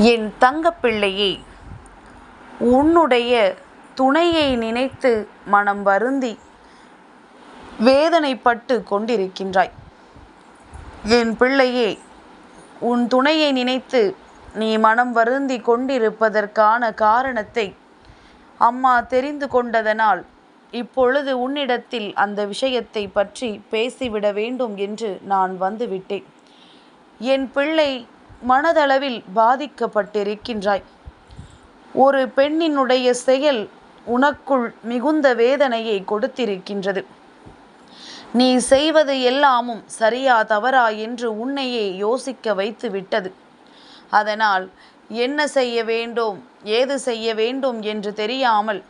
என் தங்கப்பிள்ளையே உன்னுடைய துணையை நினைத்து மனம் வருந்தி வேதனைப்பட்டு கொண்டிருக்கின்றாய். என் பிள்ளையே உன் துணையை நினைத்து நீ மனம் வருந்தி கொண்டிருப்பதற்கான காரணத்தை அம்மா தெரிந்து கொண்டதனால் இப்பொழுது உன்னிடத்தில் அந்த விஷயத்தை பற்றி பேசிவிட வேண்டும் என்று நான் வந்துவிட்டேன். என் பிள்ளை மனதளவில் பாதிக்கப்பட்டிருக்கின்றாய். ஒரு பெண்ணினுடைய செயல் உனக்குள் மிகுந்த வேதனையை கொடுத்திருக்கின்றது. நீ செய்வது எல்லாமும் சரியா தவறா என்று உன்னையே யோசிக்க வைத்து விட்டது அதனால் என்ன செய்ய வேண்டும் ஏது செய்ய வேண்டும் என்று தெரியாமல்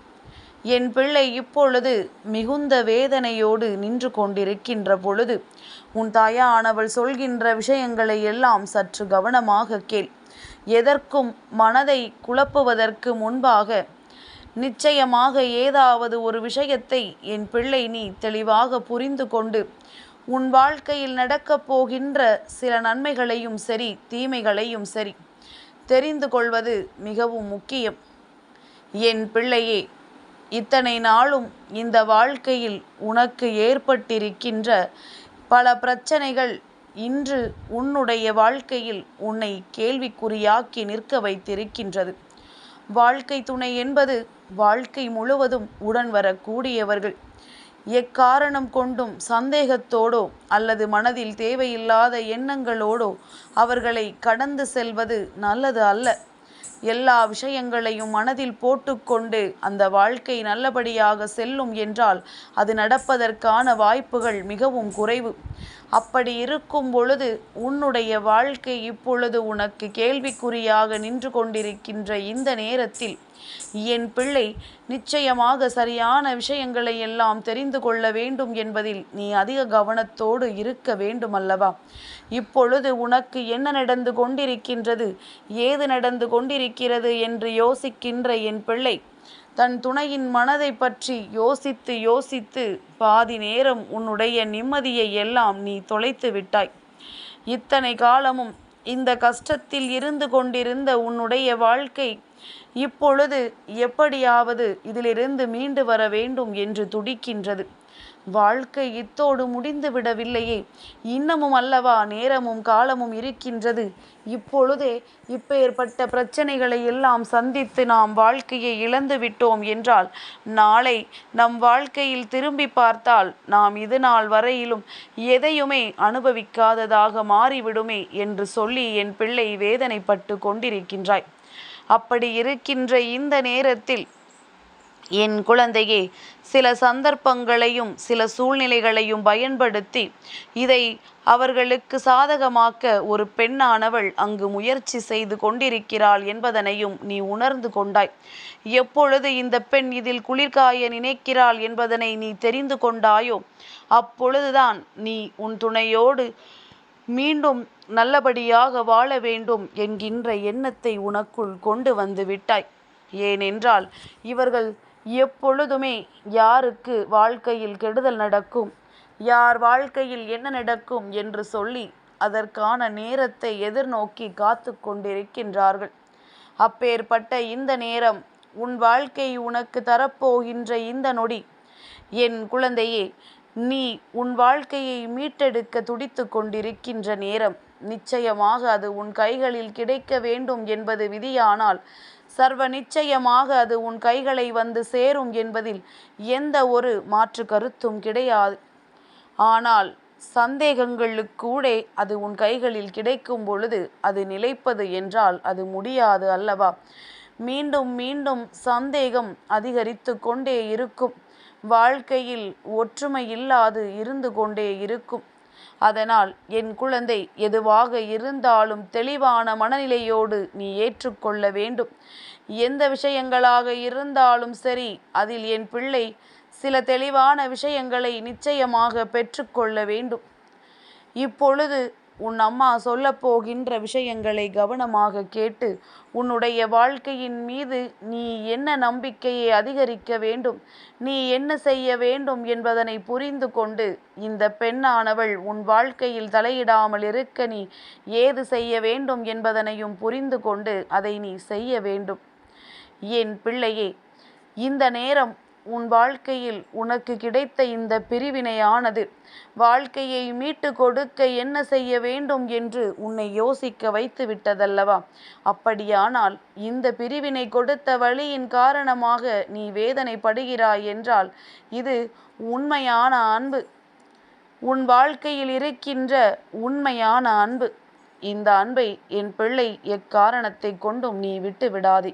என் பிள்ளை இப்பொழுது மிகுந்த வேதனையோடு நின்று கொண்டிருக்கின்ற பொழுது உன் தாயானவள் சொல்கின்ற விஷயங்களை எல்லாம் சற்று கவனமாக கேள். எதற்கும் மனதை குழப்புவதற்கு முன்பாக நிச்சயமாக ஏதாவது ஒரு விஷயத்தை என் பிள்ளை நீ தெளிவாக புரிந்து கொண்டு உன் வாழ்க்கையில் நடக்கப் போகின்ற சில நன்மைகளையும் சரி தீமைகளையும் சரி தெரிந்து கொள்வது மிகவும் முக்கியம். என் பிள்ளையே இத்தனை நாளும் இந்த வாழ்க்கையில் உனக்கு ஏற்பட்டிருக்கின்ற பல பிரச்சனைகள் இன்று உன்னுடைய வாழ்க்கையில் உன்னை கேள்விக்குறியாக்கி நிற்க வைத்திருக்கின்றது. வாழ்க்கை துணை என்பது வாழ்க்கை முழுவதும் உடன் வரக்கூடியவர்கள். எக்காரணம் கொண்டும் சந்தேகத்தோடோ அல்லது மனதில் தேவையில்லாத எண்ணங்களோடோ அவர்களை கடந்து செல்வது நல்லது அல்ல. எல்லா விஷயங்களையும் மனதில் போட்டுக்கொண்டு அந்த வாழ்க்கை நல்லபடியாக செல்லும் என்றால் அது நடப்பதற்கான வாய்ப்புகள் மிகவும் குறைவு. அப்படி இருக்கும் பொழுது உன்னுடைய வாழ்க்கை இப்பொழுது உனக்கு கேள்விக்குறியாக நின்று கொண்டிருக்கின்ற இந்த நேரத்தில் என் பிள்ளை நிச்சயமாக சரியான விஷயங்களை எல்லாம் தெரிந்து கொள்ள வேண்டும் என்பதில் நீ அதிக கவனத்தோடு இருக்க வேண்டும் அல்லவா இப்பொழுது உனக்கு என்ன நடந்து கொண்டிருக்கின்றது? ஏது நடந்து கொண்டிருக்கிறது என்று யோசிக்கின்ற என் பிள்ளை தன் துணையின் மனதை பற்றி யோசித்து யோசித்து பாதி நேரம் உன்னுடைய நிம்மதியை எல்லாம் நீ தொலைத்து விட்டாய். இத்தனை காலமும் இந்த கஷ்டத்தில் இருந்து கொண்டிருந்த உன்னுடைய வாழ்க்கை இப்பொழுது எப்படியாவது இதிலிருந்து மீண்டு வர வேண்டும் என்று துடிக்கின்றது. வாழ்க்கை இத்தோடு முடிந்து விடவில்லையே. இன்னமும் அல்லவா நேரமும் காலமும் இருக்கின்றது. இப்பொழுதே இப்பேற்பட்ட பிரச்சனைகளை எல்லாம் சந்தித்து நாம் வாழ்க்கையை இழந்து விட்டோம் என்றால் நாளை நம் வாழ்க்கையில் திரும்பி பார்த்தால் நாம் இது நாள் வரையிலும் எதையுமே அனுபவிக்காததாக மாறிவிடுமே என்று சொல்லி என் பிள்ளை வேதனைப்பட்டு கொண்டிருக்கின்றாய். அப்படி இருக்கின்ற இந்த நேரத்தில் என் குழந்தையே சில சந்தர்ப்பங்களையும் சில சூழ்நிலைகளையும் பயன்படுத்தி இதை அவர்களுக்கு சாதகமாக்க ஒரு பெண்ணானவள் அங்கு முயற்சி செய்து கொண்டிருக்கிறாள் என்பதனையும் நீ உணர்ந்து கொண்டாய். எப்பொழுது இந்த பெண் இதில் குளிர்காய நினைக்கிறாள் என்பதனை நீ தெரிந்து கொண்டாயோ அப்பொழுதுதான் நீ உன் துணையோடு மீண்டும் நல்லபடியாக வாழ வேண்டும் என்கின்ற எண்ணத்தை உனக்குள் கொண்டு வந்து விட்டாய். ஏனென்றால் இவர்கள் எப்பொழுதுமே யாருக்கு வாழ்க்கையில் கெடுதல் நடக்கும்? யார் வாழ்க்கையில் என்ன நடக்கும் என்று சொல்லி அதற்கான நேரத்தை எதிர்நோக்கி காத்து கொண்டிருக்கின்றார்கள். அப்பேற்பட்ட இந்த நேரம் உன் வாழ்க்கை உனக்கு தரப்போகின்ற இந்த நொடி. என் குழந்தையே நீ உன் வாழ்க்கையை மீட்டெடுக்க துடித்து கொண்டிருக்கின்ற நேரம். நிச்சயமாக அது உன் கைகளில் கிடைக்க வேண்டும் என்பது விதியானால் சர்வ நிச்சயமாக அது உன் கைகளை வந்து சேரும் என்பதில் எந்த ஒரு மாற்று கருத்தும் கிடையாது. ஆனால் சந்தேகங்களுக்கூடே அது உன் கைகளில் கிடைக்கும் பொழுது அது நிலைப்பது என்றால் அது முடியாது அல்லவா? மீண்டும் மீண்டும் சந்தேகம் அதிகரித்து கொண்டே இருக்கும். வாழ்க்கையில் ஒற்றுமை இல்லாது இருந்து கொண்டே இருக்கும். அதனால் என் குழந்தை எதுவாக இருந்தாலும் தெளிவான மனநிலையோடு நீ ஏற்றுக்கொள்ள வேண்டும். எந்த விஷயங்களாக இருந்தாலும் சரி அதில் என் பிள்ளை சில தெளிவான விஷயங்களை நிச்சயமாக பெற்றுக்கொள்ள வேண்டும். இப்பொழுது உன் அம்மா சொல்ல போகின்ற விஷயங்களை கவனமாக கேட்டு உன்னுடைய வாழ்க்கையின் மீது நீ என்ன நம்பிக்கையை அதிகரிக்க வேண்டும் நீ என்ன செய்ய வேண்டும் என்பதனை புரிந்து கொண்டு இந்த பெண்ணானவள் உன் வாழ்க்கையில் தலையிடாமல் இருக்க நீ ஏது செய்ய வேண்டும் என்பதனையும் புரிந்து கொண்டு அதை நீ செய்ய வேண்டும். என் பிள்ளையே இந்த நேரம் உன் வாழ்க்கையில் உனக்கு கிடைத்த இந்த பிரிவினையானது வாழ்க்கையை மீட்டு கொடுக்க என்ன செய்ய வேண்டும் என்று உன்னை யோசிக்க வைத்து விட்டதல்லவா? அப்படியானால் இந்த பிரிவினை கொடுத்த வழியின் காரணமாக நீ வேதனைப்படுகிறாய் என்றால் இது உண்மையான அன்பு. உன் வாழ்க்கையில் இருக்கின்ற உண்மையான அன்பு. இந்த அன்பை என் பிள்ளை எக்காரணத்தை கொண்டும் நீ விட்டு விடாதே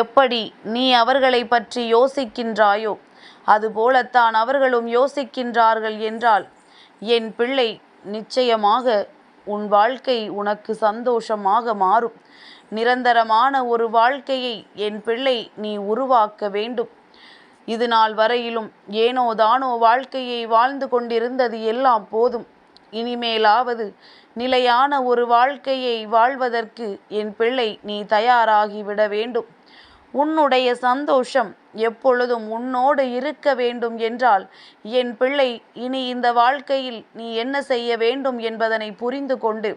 எப்படி நீ அவர்களை பற்றி யோசிக்கின்றாயோ அதுபோலத்தான் அவர்களும் யோசிக்கின்றார்கள் என்றால் என் பிள்ளை நிச்சயமாக உன் வாழ்க்கை உனக்கு சந்தோஷமாக மாறும். நிரந்தரமான ஒரு வாழ்க்கையை என் பிள்ளை நீ உருவாக்க வேண்டும். இது நாள் வரையிலும் ஏனோ தானோ வாழ்க்கையை வாழ்ந்து கொண்டிருந்தது எல்லாம் போதும். இனிமேலாவது நிலையான ஒரு வாழ்க்கையை வாழ்வதற்கு என் பிள்ளை நீ தயாராகிவிட வேண்டும். உன்னுடைய சந்தோஷம் எப்பொழுதும் உன்னோடு இருக்க வேண்டும் என்றால் என் பிள்ளை இனி இந்த வாழ்க்கையில் நீ என்ன செய்ய வேண்டும் என்பதனை புரிந்து கொண்டு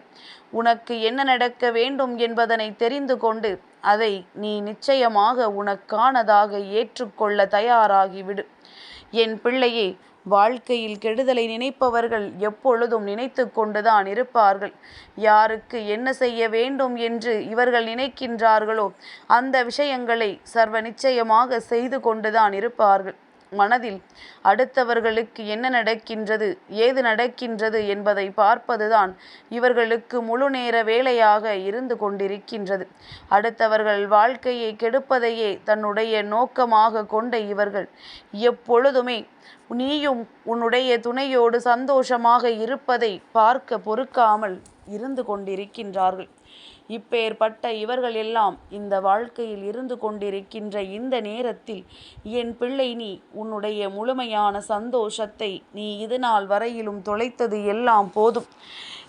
உனக்கு என்ன நடக்க வேண்டும் என்பதனை தெரிந்து கொண்டு அதை நீ நிச்சயமாக உனக்கானதாக ஏற்றுக்கொள்ள தயாராகிவிடு என் பிள்ளையே வாழ்க்கையில் கெடுதலை நினைப்பவர்கள் எப்பொழுதும் நினைத்து கொண்டுதான் இருப்பார்கள். யாருக்கு என்ன செய்ய வேண்டும் என்று இவர்கள் நினைக்கின்றார்களோ அந்த விஷயங்களை சர்வ நிச்சயமாக செய்து கொண்டுதான் இருப்பார்கள். மனதில் அடுத்தவர்களுக்கு என்ன நடக்கின்றது ஏது நடக்கின்றது என்பதை பார்ப்பதுதான் இவர்களுக்கு முழு நேர வேலையாக இருந்து கொண்டிருக்கின்றது. அடுத்தவர்கள் வாழ்க்கையை கெடுப்பதையே தன்னுடைய நோக்கமாக கொண்ட இவர்கள். எப்பொழுதுமே நீயும் உன்னுடைய துணையோடு சந்தோஷமாக இருப்பதை பார்க்க பொறுக்காமல் இருந்து கொண்டிருக்கின்றார்கள். இப்பேற்பட்ட இவர்கள் எல்லாம் இந்த வாழ்க்கையில் இருந்து கொண்டிருக்கின்ற இந்த நேரத்தில் என் பிள்ளை நீ உன்னுடைய முழுமையான சந்தோஷத்தை நீ இது நாள் வரையிலும் தொலைத்தது எல்லாம் போதும்.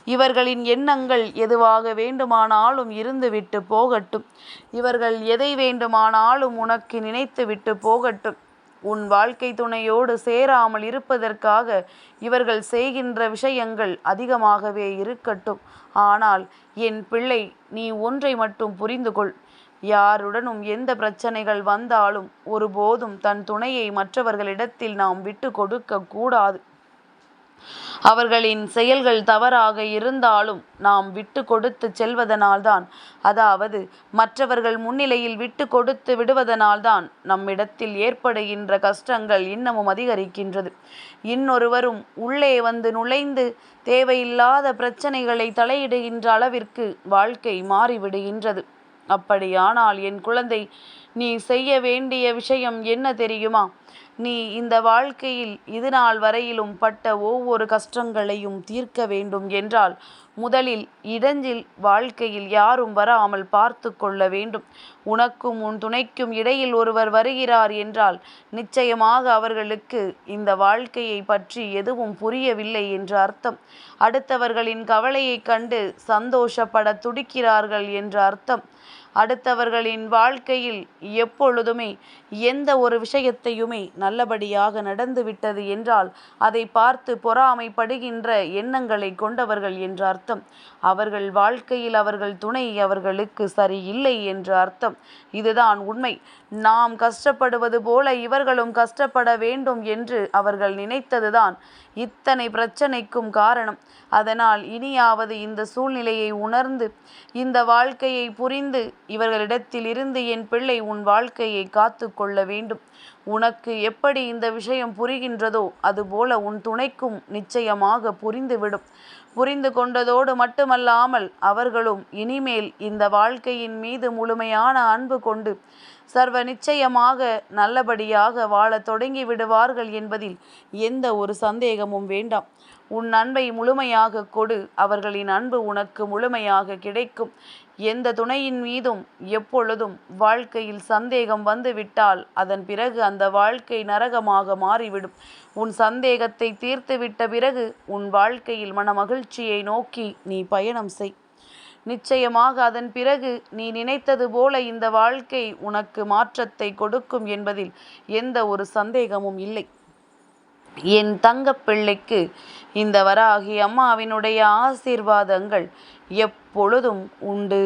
இவர்களின் எண்ணங்கள் எதுவாக வேண்டுமானாலும் இருந்துவிட்டு போகட்டும். இவர்கள் எதை வேண்டுமானாலும் உனக்கு நினைத்துவிட்டு போகட்டும். உன் வாழ்க்கை துணையோடு சேராமல் இருப்பதற்காக இவர்கள் செய்கின்ற விஷயங்கள் அதிகமாகவே இருக்கட்டும். ஆனால் என் பிள்ளை நீ ஒன்றை மட்டும் புரிந்து கொள். யாருடனும் எந்த பிரச்சனைகள் வந்தாலும் ஒருபோதும் தன் துணையை மற்றவர்களிடத்தில் நாம் விட்டு கொடுக்க கூடாது. அவர்களின் செயல்கள் தவறாக இருந்தாலும் நாம் விட்டு கொடுத்து செல்வதனால்தான். அதாவது மற்றவர்கள் முன்னிலையில் விட்டு கொடுத்து விடுவதனால்தான் நம்மிடத்தில் ஏற்படுகின்ற கஷ்டங்கள் இன்னமும் அதிகரிக்கின்றது. இன்னொருவரும் உள்ளே வந்து நுழைந்து தேவையில்லாத பிரச்சனைகளை தலையிடுகின்ற அளவிற்கு வாழ்க்கை மாறிவிடுகின்றது. அப்படியானால் என் குழந்தை நீ செய்ய வேண்டிய விஷயம் என்ன தெரியுமா? நீ இந்த வாழ்க்கையில் இது நாள் வரையிலும் பட்ட ஒவ்வொரு கஷ்டங்களையும் தீர்க்க வேண்டும் என்றால் முதலில் இடஞ்சில் வாழ்க்கையில் யாரும் வராமல் பார்த்து கொள்ள வேண்டும். உனக்கும் உன் துணைக்கும் இடையில் ஒருவர் வருகிறார் என்றால் நிச்சயமாக அவர்களுக்கு இந்த வாழ்க்கையை பற்றி எதுவும் புரியவில்லை என்று அர்த்தம். அடுத்தவர்களின் கவலையைக் கண்டு சந்தோஷப்பட துடிக்கிறார்கள் என்று அர்த்தம். அடுத்தவர்களின் வாழ்க்கையில் எப்பொழுதுமே எந்த ஒரு விஷயத்தையுமே நல்லபடியாக நடந்துவிட்டது என்றால் அதை பார்த்து பொறாமைப்படுகின்ற எண்ணங்களை கொண்டவர்கள் என்று அர்த்தம். அவர்கள் வாழ்க்கையில் அவர்கள் துணை அவர்களுக்கு சரியில்லை என்று அர்த்தம். இதுதான் உண்மை. நாம் கஷ்டப்படுவது போல இவர்களும் கஷ்டப்பட வேண்டும் என்று அவர்கள் நினைத்ததுதான் இத்தனை பிரச்சனைக்கும் காரணம். அதனால் இனியாவது இந்த சூழ்நிலையை உணர்ந்து இந்த வாழ்க்கையை புரிந்து இவர்களிடத்தில் இருந்து என் பிள்ளை உன் வாழ்க்கையை காத்து கொள்ள வேண்டும். உனக்கு எப்படி இந்த விஷயம் புரிகின்றதோ அதுபோல உன் துணைக்கும் நிச்சயமாக புரிந்துவிடும். புரிந்து கொண்டதோடு மட்டுமல்லாமல் அவர்களும் இனிமேல் இந்த வாழ்க்கையின் மீது முழுமையான அன்பு கொண்டு சர்வ நிச்சயமாக நல்லபடியாக வாழத் தொடங்கி விடுவார்கள் என்பதில் எந்த ஒரு சந்தேகமும் வேண்டாம். உன் அன்பை முழுமையாக கொடு. அவர்களின் அன்பு உனக்கு முழுமையாக கிடைக்கும். எந்த துணையின் மீதும் எப்பொழுதும் வாழ்க்கையில் சந்தேகம் வந்துவிட்டால் அதன் பிறகு அந்த வாழ்க்கை நரகமாக மாறிவிடும். உன் சந்தேகத்தை தீர்த்துவிட்ட பிறகு உன் வாழ்க்கையில் மன மகிழ்ச்சியை நோக்கி நீ பயணம் செய். நிச்சயமாக அதன் பிறகு நீ நினைத்தது போல இந்த வாழ்க்கை உனக்கு மாற்றத்தை கொடுக்கும் என்பதில் எந்த ஒரு சந்தேகமும் இல்லை. என் தங்க பிள்ளைக்கு இந்த வராகி அம்மாவினுடைய ஆசீர்வாதங்கள் எப்பொழுதும் உண்டு.